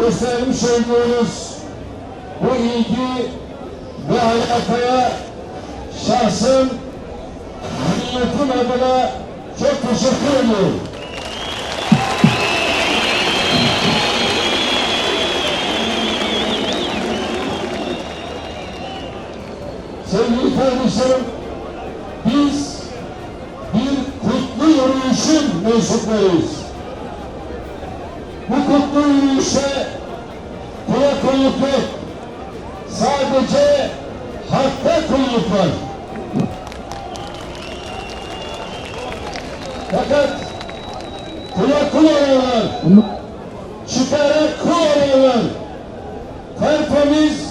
göstermiş olduğunuz bu ilgi ve alakaya şahsım milletin adına çok teşekkür ediyorum. Sevgili kardeşlerim, biz bir kutlu yürüyüşün mensuplarıyız. Bu kutlu yürüyüşe kula kulluk yok. Sadece hakka kulluk var. Fakat kula kul olanlar, çıkarak kul olanlar, tertemiz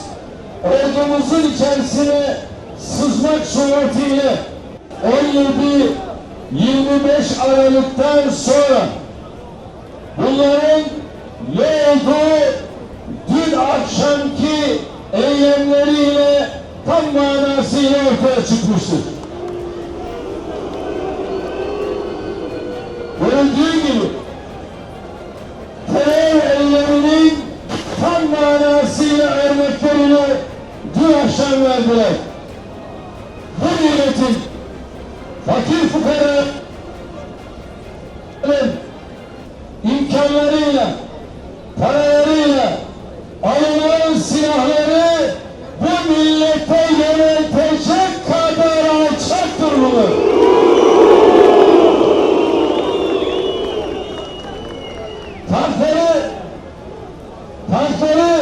ordumuzun içerisine sızmak suretiyle 17-25 Aralık'tan sonra ne olduğu dün akşamki eylemleriyle tam manasıyla ortaya çıkmıştır. Görüldüğü gibi terör eyleminin tam manasıyla örneklerini dün akşam verdiler. Bu milletin bu millete yöneltecek kadar alçak durumda. Tankları, tankları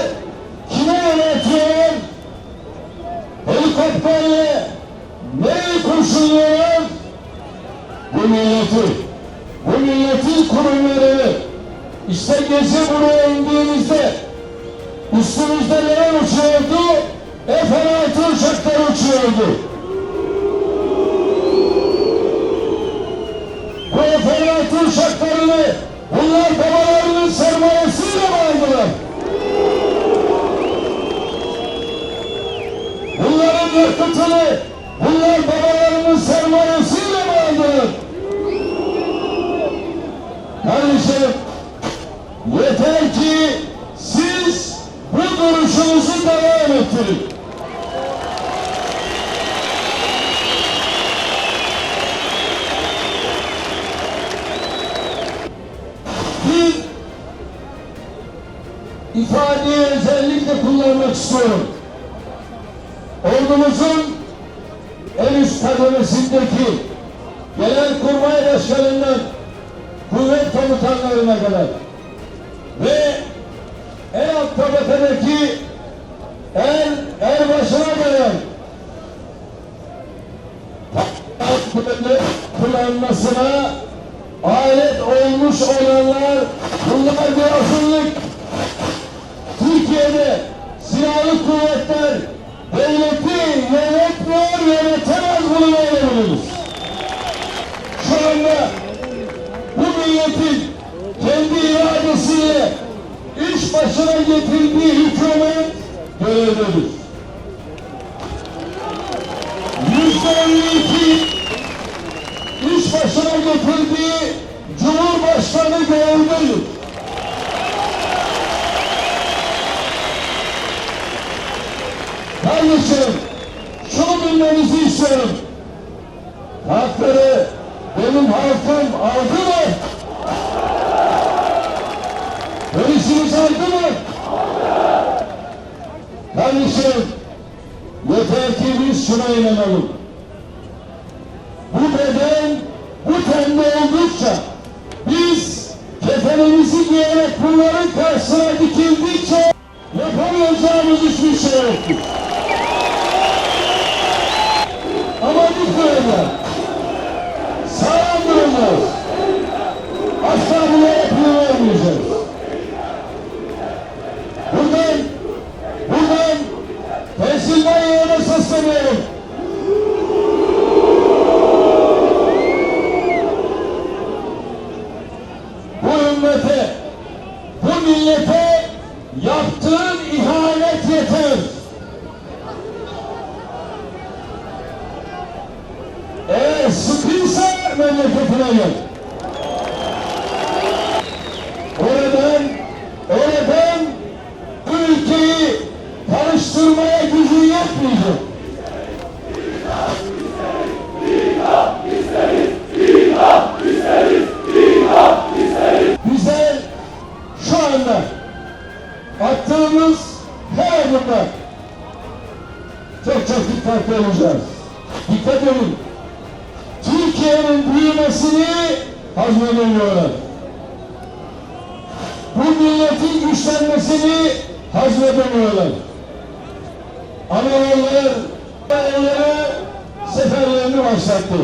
kime yönetiyorlar? Helikopterle neyi kurşunluyorlar? Bu milleti, bu milletin kurumları. İşte gece buraya indiğimizde üstümüzde neler uçuyordu? F-16 uçakları uçuyordu. Bu F-16 uçaklarını bunlar babalarının sermayesiyle mi aldılar? Bunların yakıtını bunlar babalarının sermayesiyle mi aldılar? Kardeşlerim, yeter ki siz bu duruşunuzu devam ettirin. Bir ifadeyi özellikle kullanmak istiyorum. Ordumuzun en üst kademesindeki genel kurmay başkanından kuvvet komutanlarına kadar ve en alt tabakadaki er, er başına gelen kuvvetli kullanmasına alet olmuş olanlar bunlar bir azınlık. Türkiye'de silahlı kuvvetler devleti yönetmiyor, yönetemez bunu böyle. Şu anda bu milletin kendi iradesiyle iş başına getirdiği hükümet görevlidir. Yüzde elli iki iş başına getirdiği Cumhurbaşkanı görevlidir. Kardeşim, şunu bilmenizi istiyorum. Hakları benim halkım aldı mı? Polisimiz aldı mı? Kardeşim, yeter ki biz şuna inanalım. Karşısına dikildikçe yapamayacağımız hiçbir şey yoktur. Ama böyle sağlam duracağız. Asla buna yapılı vermeyeceğiz. Buradan, buradan Pensilvanya'ya da sesleniyorum. Bu ümmete, millete yaptığın ihanet yeter. Eğer sıkıysa memleketine gel. Olacağız. Dikkat edin. Türkiye'nin büyümesini hazmedemiyorlar. Bu milletin güçlenmesini hazmedemiyorlar. Onlar ellere seferlerini başlattı.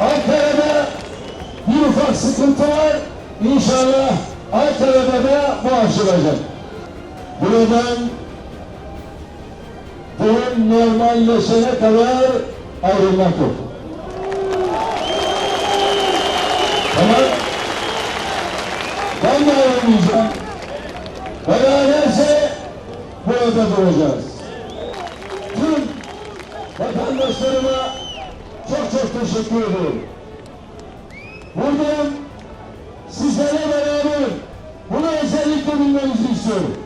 Ankara'da bir ufak sıkıntı var. İnşallah Ankara'da da bu aşılacak. Buradan durum normalleşene kadar ayrılmak yok. Tamam. Ben de ayrılmayacağım. Beraberce burada duracağız. Tüm vatandaşlarıma çok çok teşekkür ediyorum. Buradan sizlerle beraber bunu özellikle bilmenizi istiyorum.